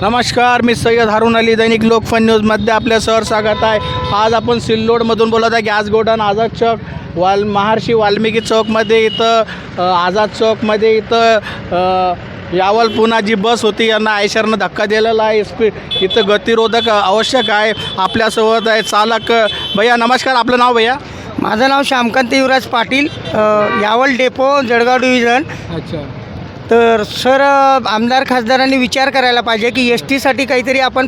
नमस्कार मी सय्यद हारून अली दैनिक लोकफन न्यूजमध्ये आपल्या सर स्वागत आहे. आज आपण सिल्लोडमधून बोलत आहे गॅस गोडाऊन आझाद चौक वाल महर्षी वाल्मिकी चौकमध्ये इथं आझाद चौकमध्ये इथं यावल पुन्हा जी बस होती यांना आयशरनं धक्का दिलेला आहे. स्पीड इथं गतिरोधक आवश्यक आहे आपल्यासोबत आहे चालक भैया नमस्कार आपलं नाव भैया? माझं नाव श्यामकांत युवराज पाटील यावल डेपो जळगाव डिव्हिजन. अच्छा. तर सर आमदार खासदारांनी विचार करायला पाहिजे की एस टीसाठी काहीतरी आपण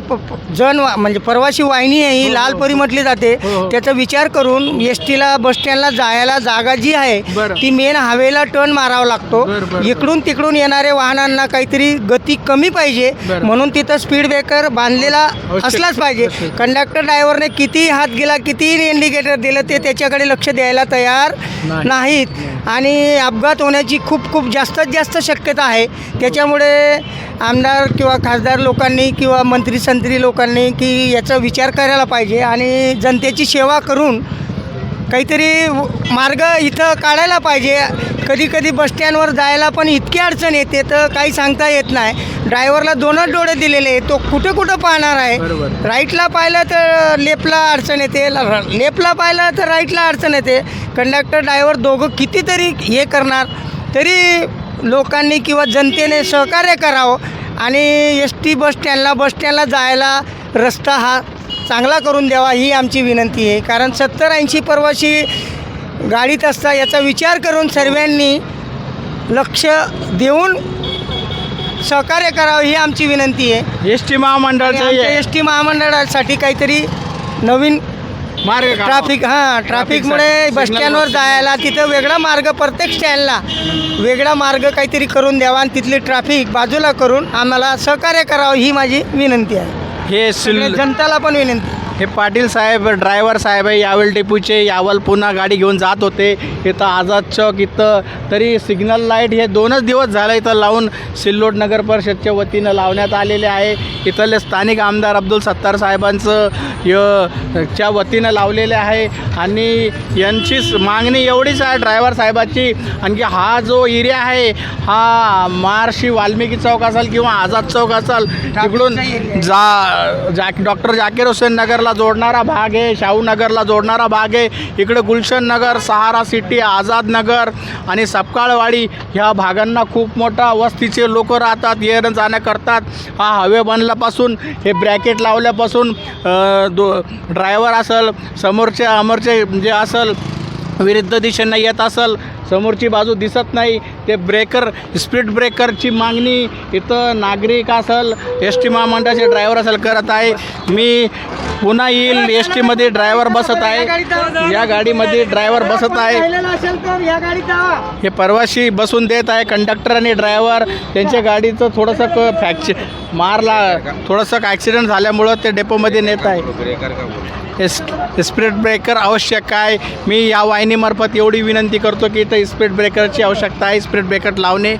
जन वा- म्हणजे परवाशी वाहिनी आहे ही लालपरी म्हटली जाते हो, हो. त्याचा विचार करून एस टीला बसस्टँडला जायला जागा जी आहे. ती मेन हवेला टर्न मारावा लागतो इकडून तिकडून येणाऱ्या वाहनांना काहीतरी गती कमी पाहिजे. म्हणून तिथं स्पीड ब्रेकर बांधलेला. असलाच पाहिजे. कंडक्टर ड्रायव्हरने किती हात गेला किती इंडिकेटर दिलं ते त्याच्याकडे लक्ष द्यायला तयार नाही. नाहीत आणि अपघात होण्याची खूप खूप जास्तीत जास्त शक्यता आहे. त्याच्यामुळे आमदार किंवा खासदार लोकांनी किंवा मंत्री संत्री लोकांनी की याचा विचार करायला पाहिजे आणि जनतेची सेवा करून काहीतरी मार्ग इथं काढायला पाहिजे. कधी कधी बसस्टँडवर जायला पण इतकी अडचण येते तर काही सांगता येत नाही. ड्रायव्हरला दोनच डोळे दिलेले आहे तो कुठं कुठं पाहणार आहे. राईटला पाहिलं तर लेफ्टला अडचण येते. लेफ्टला पाहिलं तर राईटला अडचण येते. कंडक्टर ड्रायव्हर दोघं कितीतरी हे करणार. तरी लोकांनी किंवा जनतेने सहकार्य करावं आणि एस टी बस स्टँडला बस स्टँडला जायला रस्ता हा चांगला करून द्यावा ही आमची विनंती आहे. कारण सत्तर ऐंशी परवाशी गाडीत असता याचा विचार करून सर्वांनी लक्ष देऊन सहकार्य करावं ही आमची विनंती आहे. एस टी महामंडळाचं एस टी महामंडळासाठी काहीतरी नवीन मार्ग. ट्रॅफिक हां ट्रॅफिकमुळे बस स्टँडवर वर- जायला तिथं वेगळा मार्ग प्रत्येक स्टँडला वेगळा मार्ग काहीतरी करून द्यावा आणि तिथली ट्रॅफिक बाजूला करून आम्हाला सहकार्य करावं ही माझी विनंती आहे. हे सिल जनताला पण विनंती हे पाटील साहेब ड्रायव्हर साहेब आहे यावल टेपूचे यावल पुन्हा गाडी घेऊन जात होते. इथं आझाद चौक इथं. तरी सिग्नल लाइट हे दोनच दिवस झालं इथं लावून सिल्लोड नगर परिषदच्या वतीनं लावण्यात आलेले आहे. इथले स्थानिक आमदार अब्दुल सत्तार साहेबांचं य च्या वतीनं लावलेले आहे. आणि यांची स- मागणी एवढीच आहे ड्रायव्हर साहेबाची. आणखी हा जो एरिया आहे हा महर्षी वाल्मिकी चौक असेल किंवा आझाद चौक असेल तिकडून. जा जा डॉक्टर जाकीर हुसेन नगरला जोडणारा भाग आहे शाहूनगरला जोडणारा भाग आहे. इकडे गुलशन नगर सहारा सिटी आझाद नगर आणि सपकाळवाडी ह्या भागांना खूप मोठा वस्तीचे लोक राहतात येणं जाणं करतात. हा हवे बनल्यापासून हे ब्रॅकेट लावल्यापासून दो ड्रायव्हर असेल समोरचे अमरचे जे असेल विरुद्ध दिशेनं येत असेल समोरची बाजू दिसत नाही. ते ब्रेकर स्पीड ब्रेकरची मागणी इथं नागरिक असेल एस टी महामंडळाचे ड्रायव्हर असेल करत आहे. मी पुन्हा येईल एस टीमध्ये ड्रायव्हर बसत आहे. या गाडीमध्ये ड्रायव्हर बसत आहे. हे परवाशी बसून देत आहे कंडक्टर आणि ड्रायव्हर त्यांच्या गाडीचं थोडंसं क फ्रॅक्चर मारला थोडंसं ॲक्सिडेंट झाल्यामुळं ते डेपोमध्ये नेत आहे. एस स्पीड ब्रेकर आवश्यक आहे. मी या वाहिनीमार्फत एवढी विनंती करतो की इथं स्पीड ब्रेकरची आवश्यकता आहे. स्पीड ब्रेकर लावणे.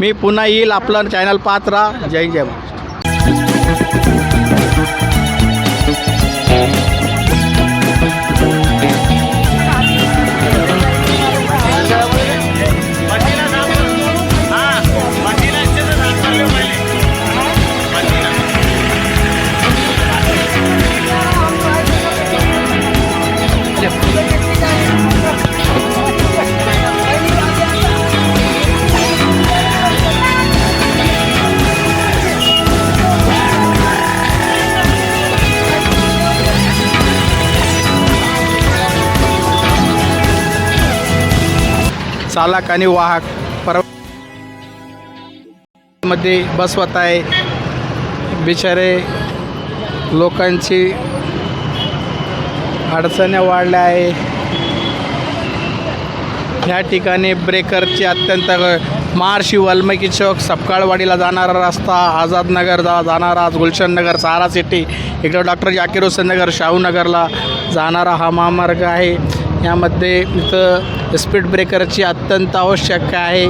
मी पुन्हा येईल आपलं चॅनल पाहत राहा. जय जय महाराष्ट्र. चालक आणि वाहक परवा मध्ये बसवत आहे. बिचारे लोकांची अडचणी वाढल्या आहे. ह्या ठिकाणी ब्रेकरची अत्यंत महर्षी वाल्मिकी चौक सपकाळवाडीला जाणारा रस्ता आझादनगर जा जाणारा गुलशन नगर सहारा सिटी इकडं डॉक्टर जाकीर हुसेन नगर शाहूनगरला जाणारा हा महामार्ग आहे. यामध्ये इथं स्पीड ब्रेकरची अत्यंत आवश्यक आहे.